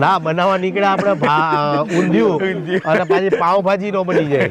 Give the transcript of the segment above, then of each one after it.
ના બનાવવા નીકળ્યા આપણે ઊંધિયું. અને પાછી પાવભાજી નો બની જાય.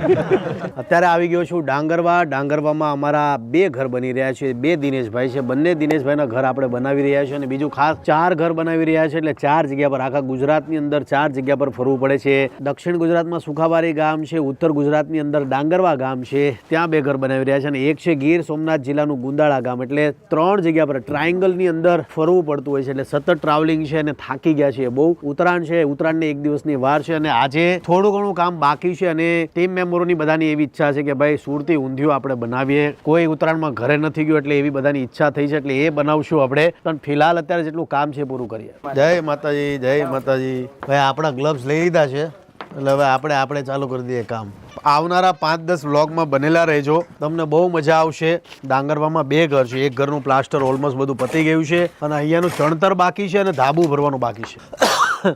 અત્યારે આવી ગયો છું ડાંગરવા. ડાંગરવામાં અમારા બે ઘર બની રહ્યા છે. બે દિનેશભાઈ છે. બંને દિનેશભાઈના ઘર આપણે બનાવી રહ્યા છે અને બીજું ખાસ ચાર ઘર બનાવી રહ્યા છે. એટલે ચાર જગ્યા પર આખા ગુજરાતની અંદર ચાર જગ્યા પર ફરવું પડે છે. દક્ષિણ ગુજરાતમાં સુખાબારી ગામ છે. ઉત્તર ગુજરાતની અંદર ડાંગરવા ગામ છે. ત્યાં બે ઘર બનાવી રહ્યા છે અને એક છે ગીર સોમનાથ જિલ્લાનું ગુંદાળા ગામ. એટલે ત્રણ જગ્યા પર ટ્રાયંગલની અંદર ફરવું પડતું હોય છે. એટલે સતત ટ્રાવેલિંગ છે અને થાકી ગયા છે બહુ ઉત્તરાયણ છે, ઉત્તરાયણને એક દિવસની વાર છે અને આજે થોડું ઘણું કામ બાકી છે અને ટીમ મેમ્બરોની બધાની એવી ઈચ્છા છે કે ભાઈ સુરતી ઊંધિયું આપણે બનાવીએ. કોઈ ઉત્તરાયણમાં ઘરે નથી ગયું એટલે એવી બધાની ઈચ્છા થઈ છે એટલે એ બનાવશું આપણે. પણ ફિલહાલ અત્યારે જેટલું કામ છે પૂરું કરીએ. જય માતાજી જય માતાજી. ભાઈ, આપણા ગ્લવ્સ લઈ લીધા છે. એટલે હવે આપણે આપણે ચાલુ કરી દઈએ કામ. આવનારા પાંચ દસ વ્લોગમાં બનેલા રહેજો. તમને બહુ મજા આવશે. ડાંગરવામાં બે ઘર છે. એક ઘરનું પ્લાસ્ટર ઓલમોસ્ટ બધું પતી ગયું છે અને અહીંયાનું ચણતર બાકી છે અને ધાબુ ભરવાનું બાકી છે.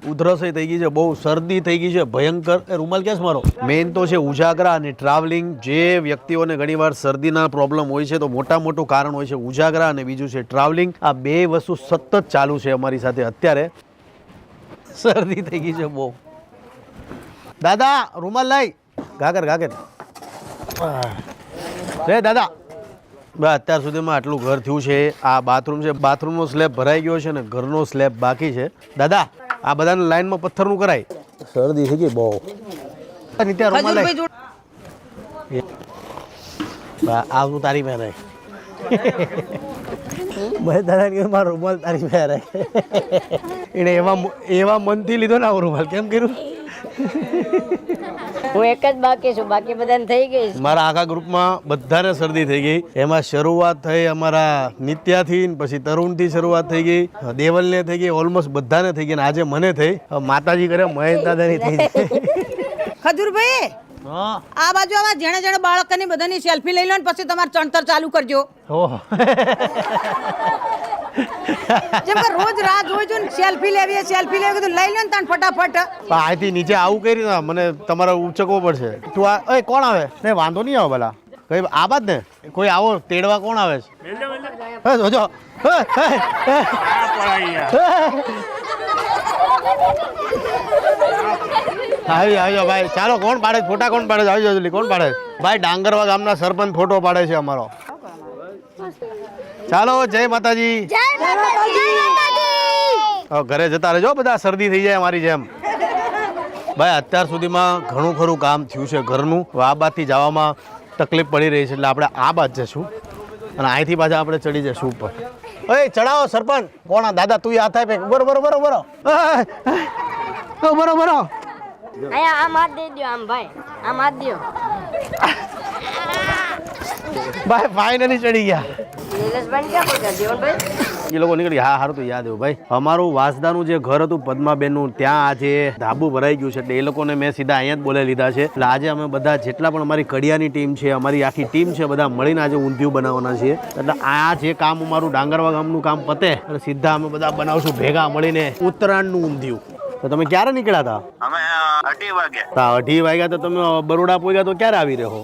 ઉધરસ થઈ ગઈ છે, બહુ શરદી થઈ ગઈ છે, ભયંકર. એ રૂમાલ ક્યાં મારો? મેઇન તો છે ઉજાગરા અને ટ્રાવેલિંગ જે વ્યક્તિઓને ઘણીવાર શરદીના પ્રોબ્લેમ હોય છે, તો મોટા મોટું કારણ હોય છે ઉજાગરા અને બીજું છે ટ્રાવેલિંગ આ બે વસ્તુ સતત ચાલુ છે અમારી સાથે અત્યારે. શરદી થઈ ગઈ છે બહુ. દાદા, રૂમાલ લાઈ. ગાગર ગાગર. રે દાદા. અત્યાર સુધીમાં આટલું ઘર થયું છે. આ બાથરૂમ છે. બાથરૂમનો સ્લેબ ભરાઈ ગયો છે ને ઘરનો સ્લેબ બાકી છે. દાદા આ બધાને લાઈનમાં પથ્થરનું કરાય. શરદી થઈ ગઈ બહુ? નિત્યા રૂમાલ લાઈ બા, આ તારી પહેરે મેં કીધું મારો રૂમાલ તારી પહેરાય એણે એવા એવા મનથી લીધો ને આવો રૂમાલ. કેમ કર્યું? હું એક જ બાકી છું. બાકી બધાને થઈ ગઈ છે. મારા આખા ગ્રુપમાં બધાને શરદી થઈ ગઈ. એમાં શરૂઆત થઈ અમારા નિત્યાથી ને પછી તરુણથી શરૂઆત થઈ ગઈ. દેવલને થઈ ગઈ ઓલમોસ્ટ બધાને થઈ ગઈ આજે મને થઈ. માતાજી કરે મહેશ દાદાની થઈ ગઈ. ખજૂરભાઈ આ બાજુ આવા જેણે જેણે બાળકની બધાની સેલ્ફી લઈ લો ને પછી તમારે ચણતર ચાલુ કરજો. ઓહો. જેમ કે રોજ રાહ જોઈ ને સેલ્ફી લેવી સેલ્ફી લેવી કીધું લઈ લો ને તને ફટાફટ. પણ નીચે આવું કર્યું ને મને તમારે ઉચકવો પડશે તું આ એ કોણ આવે? ને વાંધો નહીં આવે ભલા. કઈ આ બાદ ને? કોઈ આવો તેડવા કોણ આવે છે? જોજો. આવી આવજો ભાઈ. ચાલો, કોણ પાડે? ફોટા કોણ પાડે આવી આવજો કોણ પાડે ભાઈ, ડાંગરવા ગામના સરપંચ ફોટો પાડે છે અમારો. ચાલો જય માતાજી. હવે ઘરે જતા રહેજો બધા શરદી થઈ જાય અમારી જેમ. ભાઈ અત્યાર સુધીમાં ઘણું ખરું કામ થયું છે ઘરનું. આ બાજથી જવામાં તકલીફ પડી રહી છે એટલે આપણે આ બાજ જશું. અને અહીંથી પાછા આપણે ચડી જશું ઉપર. અહીં ચડાવો સરપંચ. કોણ આ? દાદા તું આ થાય બરો બરો બરો બરો બરો બરો આમ હાથ દઈ દો આમ ભાઈ. આમ હાથ દ્યો. ભાઈ ફાઇનલી ચડી ગયા. એ લોકો નીકળી હા સારું તો યાદ એવું ભાઈ. અમારું વાસદાનું જે ઘર હતું પદ્માબેનનું ત્યાં આજે ધાબુ ભરાઈ ગયું છે. એટલે એ લોકોને મેં સીધા અહીંયા જ બોલાવી લીધા છે. એટલે આજે અમે બધા જેટલા પણ અમારી કડિયાની ટીમ છે અમારી આખી ટીમ છે બધા મળીને આજે ઊંધિયું બનાવવાના છીએ. એટલે આ જે કામ અમારું ડાંગરવા ગામનું કામ પતે એટલે સીધા અમે બધા બનાવશું. ભેગા મળીને ઉત્તરાયણનું ઊંધિયું. તો તમે ક્યારે નીકળ્યા હતા? અમે અઢી વાગે. તા અઢી વાગ્યા તો તમે બરોડા પહોંચ્યા તો ક્યારે આવી રહ્યો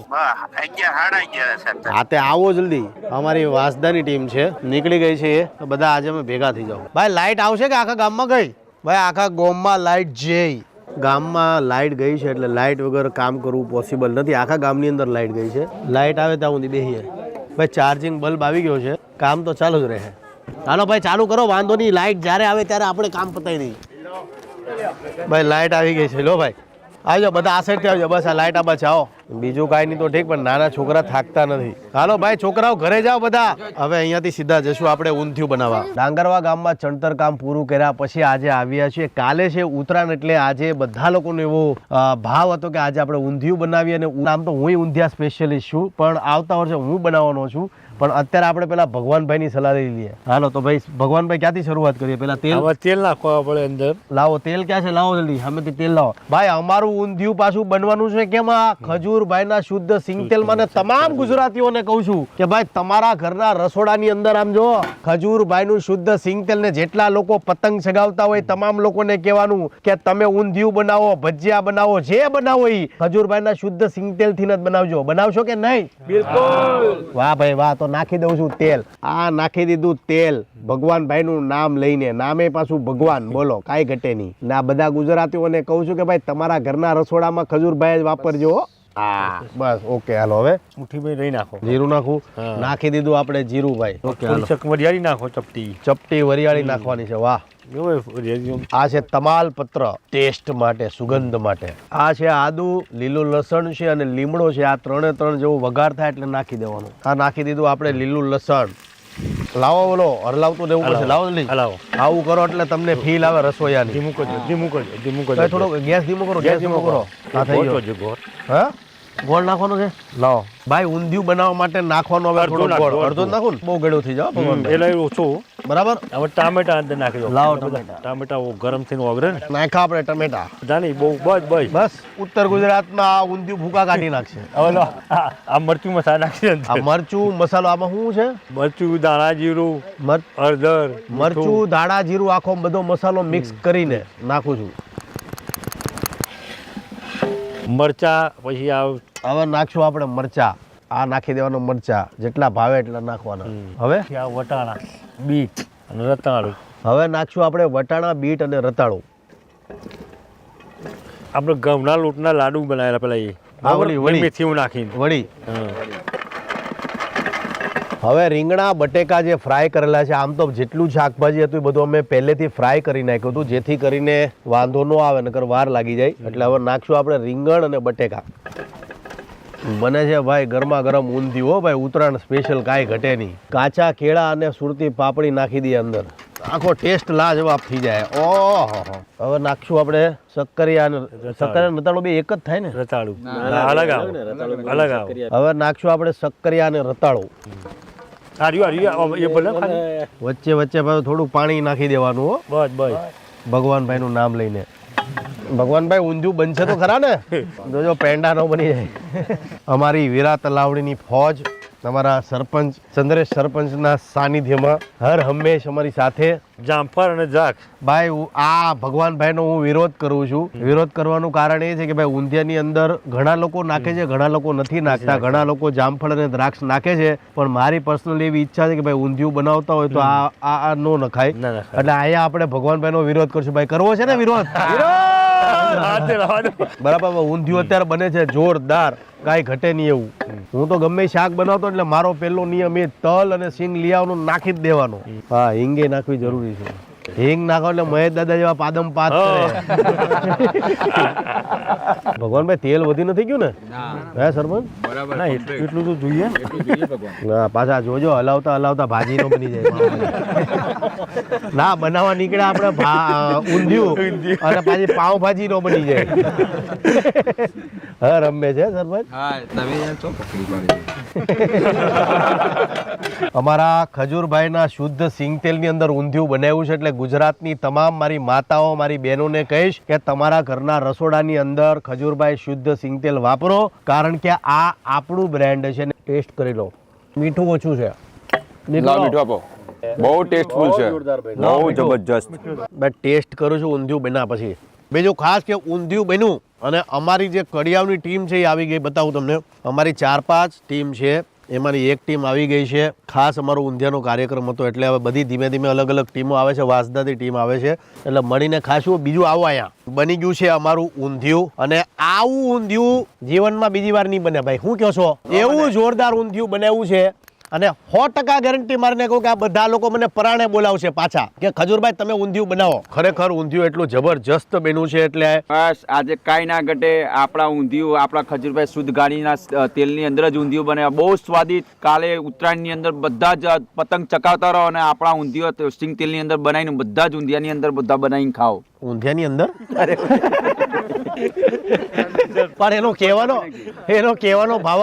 હા તે આવો જલ્દી. અમારી વાસદાની ટીમ છે. નીકળી ગઈ છે એ. બધા આજે અમે ભેગા થઈ જાવ ભાઈ લાઈટ આવશે કે આખા ગામમાં ગઈ? ભાઈ આખા ગામમાં લાઈટ જઈ. ગામમાં લાઇટ ગઈ છે એટલે લાઇટ વગર કામ કરવું પોસિબલ નથી. આખા ગામની અંદર લાઇટ ગઈ છે. લાઇટ આવે ત્યાં સુધી બેસીએ ભાઈ ચાર્જિંગ બલ્બ આવી ગયો છે. કામ તો ચાલુ જ રહે. હાલો ભાઈ ચાલુ કરો. વાંધો નહીં. લાઇટ જ્યારે આવે ત્યારે આપણે કામ પતાવી દઈએ. ભાઈ લાઇટ આવી ગઈ છે. લો ભાઈ, આવજો, બધા આ સાઈડથી આવજો. બસ, આ લાઇટ આ જાઓ આવો. બીજું કાંઈ નહીં તો ઠીક, પણ નાના છોકરા થાકતા નથી. હાલો ભાઈ, છોકરાઓ ઘરે જાઓ બધા. હવે અહીંયાથી સીધા જશું આપણે ઊંધિયું બનાવવા. ડાંગરવા ગામમાં ચણતર કામ પૂરું કર્યા પછી આજે આવ્યા છીએ. કાલે છે ઉત્તરાયણ, એટલે આજે બધા લોકોનો એવો ભાવ હતો કે આજે આપણે ઊંધિયું બનાવીએ અને આમ તો હું ઊંધિયા સ્પેશિયલિસ્ટ છું, પણ આવતા વર્ષે હું બનાવવાનો છું. પણ અત્યારે આપણે પેલા ભગવાનભાઈની સલાહ લઈ લઈએ. હાલો તો ભાઈ ભગવાનભાઈ ક્યાંથી શરૂઆત કરીએ? પેલા તેલ? તેલ નાખવા પડે અંદર. લાવો તેલ ક્યાં છે? લાવો જલ્દી સામેથી તેલ લાવો. ભાઈ અમારું ઊંધિયું પાછું બનવાનું છે કેમ આ ખજૂરભાઈના શુદ્ધ સિંગતેલમાં? ને તમામ ગુજરાતીઓને કહું છું કે ભાઈ તમારા ઘરના રસોડાની અંદર આમ જો ખજૂરભાઈનું શુદ્ધ સિંગતેલ ને જેટલા લોકો પતંગ ચગાવતા હોય તમામ લોકોને કહેવાનું કે તમે ઊંધિયું બનાવો ભજીયા બનાવો જે બનાવો એ ખજૂરભાઈના શુદ્ધ સિંગતેલથી જ બનાવજો. બનાવશો કે નહીં? બિલકુલ. વાહ ભાઈ વાહ તો નાખી દઉં છું તેલ. આ નાખી દીધું તેલ. ભગવાનભાઈ નું નામ લઈને નામે પાછું ભગવાન. બોલો કાંઈ ઘટે નહીં. ને આ બધા ગુજરાતીઓને કહું છું કે ભાઈ તમારા ઘરના રસોડામાં ખજૂરભાઈ જ વાપરજો હો. બસ ઓકે હાલો હવે. મુઠ્ઠીમાં રહી નાખો. જીરું નાખું. નાખી દીધું આપણે જીરું ભાઈ ઓકે ચક વરિયાળી નાખો ચપટી. ચપટી વરિયાળી નાખવાની છે વાહ. આ છે તમાલ પત્ર ટેસ્ટ માટે સુગંધ માટે. આ છે આદુ લીલું લસણ છે અને લીમડો છે. આ ત્રણે ત્રણ જેવો વઘાર થાય એટલે નાખી દેવાનું. આ નાખી દીધું આપણે લીલું લસણ. લાવો બોલો હરલાવતું દેવું પડશે લાવો લઈ હલાવો. આવું કરો એટલે તમને ફીલ આવે રસોઈયાની. ધીમું કરજો ધીમું કરજો ધીમું કરજો. થોડો ગેસ ધીમો કરો ગેસ ધીમો કરો. હા થઈ ગયો. હા? ગોળ નાખવાનો છે? લાવો. ભાઈ ઊંધિયું બનાવવા માટે નાખવાનો હવે અડધો નાખો, ગોળ. અડધો. નાખું ને. બહુ ગળ્યું થઈ જાવ ભગવાન એટલે ઓછું. બરાબર? હવે ટામેટા અંદર નાખી દો. લાવો ટામેટા. ટામેટા ઓ ગરમ થઈને ઓગરે ને. નાખ્યા આપણે ટમેટા. જાની બહુ બસ બસ. બસ ઉત્તર ગુજરાતમાં આ ઊંધિયું ભૂકા કાઢી નાખશે. હવે લો આ મરચું મસાલા નાખશે આ મરચું મસાલો આમાં શું છે? મરચું દાણા જીરું મર- હળદર મરચું ધાણા જીરું આખો બધો મસાલો મિક્સ કરીને નાખું છું. મરચા પછી આ હવે નાખશું આપણે મરચા. આ નાખી દેવાનો મરચા. જેટલા ભાવે એટલા નાખવાના. હવે? આ વટાણા? બીટ અને રતાળું. હવે નાખશું આપણે વટાણા બીટ અને રતાળું. આપણે ઘઉંના લોટના લાડુ બનાવેલા પેલા એ. હા, વળી, વળી. મેથી નાખીને. વળી. હવે રીંગણા બટેકા જે ફ્રાય કરેલા છે આમ તો જેટલું શાકભાજી હતું એ બધું અમે પહેલેથી ફ્રાય કરી નાખ્યું હતું જેથી કરીને વાંધો ન આવે નકર વાર લાગી જાય. એટલે હવે નાખશું આપણે રીંગણ અને બટેકા. બને છે ભાઈ ગરમા ગરમ ઊંધી હો ભાઈ ઉત્તરાયણ સ્પેશિયલ કાંઈ ઘટે નહીં. કાચા કેળા અને સુરતી પાપડી નાખી દઈએ અંદર. આખો ટેસ્ટ લાજવાબ થઈ જાય. ઓહો હવે નાખશું આપણે સક્કરિયા અને સક્કરિયા રતાળું બે એક જ થાય ને? રતાળું. અલગ આવો. અલગ આવો. હવે નાખશું આપણે સક્કરિયા અને રતાળું. વચ્ચે વચ્ચે થોડું પાણી નાખી દેવાનું હો. બસ બસ. ભગવાનભાઈનું નામ લઈને. ભગવાનભાઈ ઊંધિયું બનશે તો ખરા ને? જોજો પેંડા નો બની જાય. અમારી વીરા તલાવડીની ફોજ તમારા સરપંચ ચંદ્રેશ સરપંચના સાનિધ્યમાં હર હંમેશ અમારી સાથે. જામફળ અને દ્રાક્ષ ભાઈ આ ભગવાનભાઈનો હું વિરોધ કરું છું. વિરોધ કરવાનું કારણ એ છે કે ભાઈ ઊંધિયાની અંદર ઘણા લોકો નાખે છે ઘણા લોકો નથી નાખતા. ઘણા લોકો જામફળ અને દ્રાક્ષ નાખે છે. પણ મારી પર્સનલ એવી ઈચ્છા છે કે ભાઈ ઊંધિયું બનાવતા હોય તો આ આ નો નખાય. એટલે અહીંયા આપણે ભગવાનભાઈનો વિરોધ કરશું. ભાઈ કરવો છે ને વિરોધ? દો. બરાબર ઊંધિયું અત્યારે બને છે જોરદાર. કાંઈ ઘટે નહીં એવું. હું તો ગમે શાક બનાવતો એટલે મારો પહેલો નિયમ એ તલ અને સિંગ લઈ આવવાનું નાખી જ દેવાનું. હા હિંગે નાખવી જરૂરી છે. હિંગ નાખો એટલે મહેશ દાદા જેવા પાદમ પાત કરે. ભગવાનભાઈ તેલ વધી નથી ગયું ને? હે સરપંચ? ના એટલું એટલું તો જોઈએ. ના પાછા જોજો હલાવતા હલાવતા ભાજી નો બની જાય. ના બનાવવા નીકળ્યા આપણે ઊંધિયું અને પાછી પાવ ભાજી નો બની જાય. હા રમે છે સરપંચ? હા તમે યાર ચો પકડી પાડી અમારા ખજૂરભાઈના શુદ્ધ સિંગતેલની અંદર ઊંધિયું બનાવ્યું છે એટલે ગુજરાતની તમામ મારી માતાઓ મારી બહેનોને કહીશ કે તમારા ઘરના રસોડાની અંદર ખજૂરભાઈ શુદ્ધ સિંગતેલ વાપરો કારણ કે આ આપણું બ્રાન્ડ છે ને ટેસ્ટ કરી લો. મીઠું ઓછું છે. મીઠું આપો. બહુ ટેસ્ટફુલ છે. બહુ જબરજસ્ત. મેં ટેસ્ટ કરું છું ઊંધિયું બન્યા પછી. બીજું ખાસ કે ઊંધિયું બન્યું. અને અમારી જે કડિયાવની ટીમ છે એ આવી ગઈ બતાવું તમને. અમારી ચાર પાંચ ટીમ છે એમાંની એક ટીમ આવી ગઈ છે. ખાસ અમારો ઊંધિયાનો કાર્યક્રમ હતો એટલે હવે બધી ધીમે ધીમે અલગ અલગ ટીમો આવે છે વાસદાથી ટીમ આવે છે. એટલે મળીને ખાસું બીજું આવો અહીંયા. બની ગયું છે અમારું ઊંધિયું. અને આવું ઊંધિયું જીવનમાં બીજી વાર નહીં બને ભાઈ. શું કહો છો? એવું જોરદાર ઊંધિયું બનાવ્યું છે. અને સો ટકા ગેરંટી મારીને કહું કે આ બધા લોકો મને પરાણે બોલાવશે પાછા. કે ખજૂરભાઈ તમે ઊંધિયું બનાવો. ખરેખર ઊંધિયું એટલું જબરજસ્ત બન્યું છે એટલે બસ આજે કાંઈ ના ઘટે. આપણા ઊંધિયું આપણા ખજૂરભાઈ શુદ્ધ ગાડીના તેલની અંદર જ ઊંધિયું બને. બહુ સ્વાદિષ્ટ. કાલે ઉત્તરાયણની અંદર બધા જ પતંગ ચકાવતા રહો અને આપણા ઊંધિયું સિંગ તેલની અંદર બનાવીને બધા જ ઊંધિયાની અંદર બધા બનાવીને ખાઓ. ઊંધિયાની અંદર? પણ એનો કહેવાનો એનો કહેવાનો ભાવ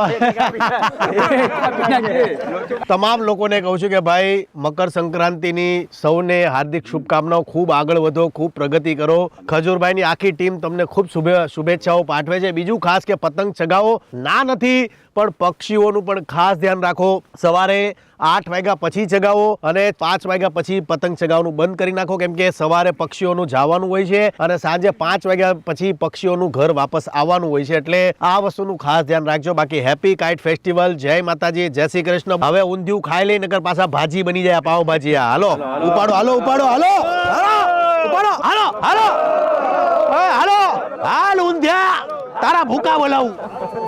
તમામ લોકોને કહું છું કે ભાઈ, મકર સંક્રાંતિની સૌને હાર્દિક શુભકામનાઓ, ખૂબ આગળ વધો, ખૂબ પ્રગતિ કરો. ખજૂરભાઈની આખી ટીમ તમને ખૂબ શુભે, શુભેચ્છાઓ પાઠવે છે. બીજું ખાસ કે પતંગ ચગાવો. ના નથી, પણ પક્ષીઓનું પણ ખાસ ધ્યાન રાખો. સવારે આઠ વાગ્યા પછી ચગાવો અને પાંચ વાગ્યા પછી પતંગ ચગાવવાનું બંધ કરી નાખો. કેમ કે સવારે પક્ષીઓનું જવાનું હોય છે અને સાંજે પાંચ વાગ્યા પછી પક્ષીઓનું ઘર વાપસ આવવાનું હોય છે. એટલે આ વસ્તુનું ખાસ ધ્યાન રાખજો. બાકી હેપી કાઇટ ફેસ્ટિવલ. જય માતાજી જય શ્રી કૃષ્ણ. હવે ઊંધિયું ખાઈ લઈ નગર પાછા ભાજી બની જાય પાવભાજી હાલો. ઉપાડો હાલો ઉપાડો હાલો. હાલો. ઉપાડો હાલો હાલો. હાલો. હાલ ઊંધિયા. તારા ભૂકા બોલાવું.